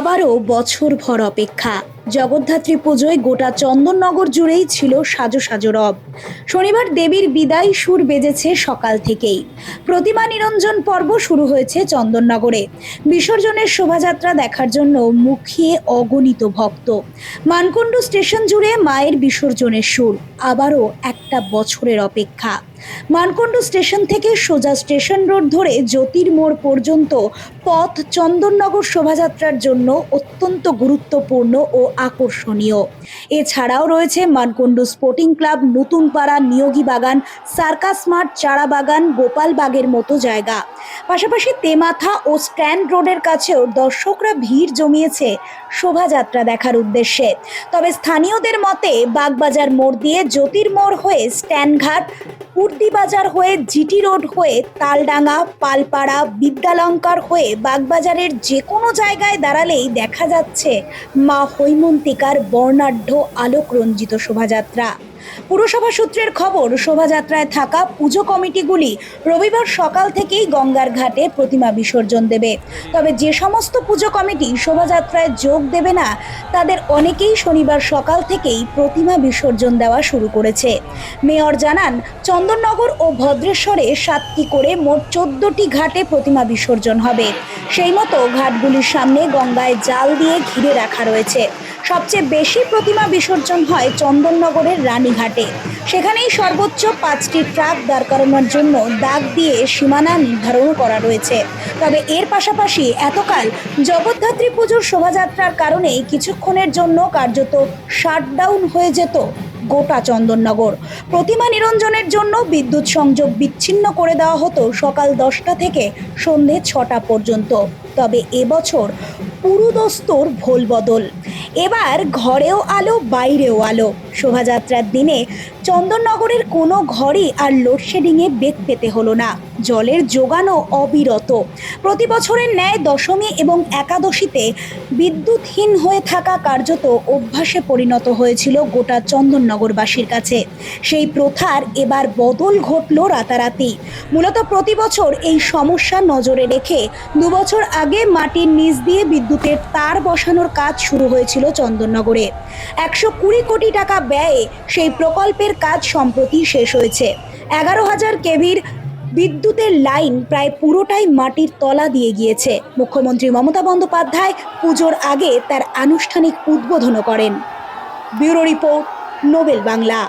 আবারও বছরভর অপেক্ষা। জগদ্ধাত্রী পুজোয় গোটা চন্দননগর জুড়েই ছিল সাজো সাজো রব। শনিবার দেবীর বিদায় সুর বেজেছে সকাল থেকেই। প্রতিমা নিরঞ্জন পর্ব শুরু হয়েছে চন্দননগরে। বিসর্জনের শোভাযাত্রা দেখার জন্য মুখিয়ে অগণিত ভক্ত। মানকুণ্ডু স্টেশন জুড়ে মায়ের বিসর্জনের সুর, আবারও একটা বছরের অপেক্ষা। মানকুণ্ডু স্টেশন থেকে সোজা স্টেশন রোড ধরে জ্যোতির্মোড় পর্যন্ত পথ চন্দননগর শোভাযাত্রার জন্য অত্যন্ত গুরুত্বপূর্ণ ও আকর্ষণীয়। এছাড়াও রয়েছে Mankundu sporting club, Natunpara, Niyogi Bagan, circus মাঠ, চারা বাগান গোপালবাগের মতো জায়গা। পাশাপাশি তেমাথা ও স্ট্যান্ড রোডের কাছেও দর্শকরা ভিড় জমিয়েছে শোভাযাত্রা দেখার উদ্দেশ্যে। তবে স্থানীয়দের মতে, বাগবাজার মোড় দিয়ে জ্যোতির্মোড় হয়ে স্ট্যান্ডঘাট কুর্দি বাজার হয়ে জিটি রোড হয়ে তালডাঙ্গা, পালপাড়া, বিদ্যালঙ্কার হয়ে বাগবাজারের যে কোনো জায়গায় দাঁড়ালেই দেখা যাচ্ছে মা হৈমন্তিকার বর্ণাঢ্য আলোকরঞ্জিত শোভাযাত্রা। পুরসভা সূত্রের খবর, শোভাযাত্রায় থাকা পুজো কমিটিগুলি রবিবার সকাল থেকেই গঙ্গার ঘাটে প্রতিমা বিসর্জন দেবে। তবে যে সমস্ত পুজো কমিটি শোভাযাত্রায় যোগ দেবে না, তাদের অনেকেই শনিবার সকাল থেকেই প্রতিমা বিসর্জন দেওয়া শুরু করেছে। মেয়র জানান, চন্দননগর ও ভদ্রেশ্বরে সাতটি করে মোট চোদ্দটি ঘাটে প্রতিমা বিসর্জন হবে। সেই মতো ঘাটগুলির সামনে গঙ্গায় জাল দিয়ে ঘিরে রাখা রয়েছে। সবচেয়ে বেশি প্রতিমা বিসর্জন হয় চন্দননগরের রানীঘাটে। সেখানেই সর্বোচ্চ পাঁচটি ট্রাক দাঁড় করানোর জন্য দাগ দিয়ে সীমানা নির্ধারণ করা রয়েছে। তবে এর পাশাপাশি এতকাল জগদ্ধাত্রী পুজোর শোভাযাত্রার কারণেই কিছুক্ষণের জন্য কার্যত শাটডাউন হয়ে যেত গোটা চন্দননগর। প্রতিমা নিরঞ্জনের জন্য বিদ্যুৎ সংযোগ বিচ্ছিন্ন করে দেওয়া হতো সকাল দশটা থেকে সন্ধে ছটা পর্যন্ত। তবে এবছর পুরুদস্তর ভোল বদল এবার ঘরেও আলো, বাইরেও আলো। শোভাযাত্রার দিনে চন্দননগরের কোনো ঘরই আর লোডশেডিংয়ে বেগ পেতে হলো না। জলের যোগানও অবিরত। প্রতি বছরের ন্যায় দশমী এবং একাদশীতে বিদ্যুৎহীন হয়ে থাকা কার্যত অভ্যাসে পরিণত হয়েছিল গোটা চন্দননগরবাসীর কাছে। সেই প্রথার এবার বদল ঘটল রাতারাতি। মূলত প্রতি বছর এই সমস্যা নজরে রেখে দুবছর আগে মাটির নিচ দিয়ে বিদ্যুতের তার বসানোর কাজ শুরু হয়েছিল চন্দননগরে। একশো কুড়ি কোটি টাকা ব্যয়ে সেই প্রকল্পের কাজ সম্প্রতি শেষ হয়েছে। এগারো হাজার কেভির বিদ্যুতের লাইন প্রায় পুরোটাই মাটির তলা দিয়ে গিয়েছে। মুখ্যমন্ত্রী মমতা বন্দ্যোপাধ্যায় পুজোর আগে তার আনুষ্ঠানিক উদ্বোধনও করেন। Bureau report, Nobel Bangla.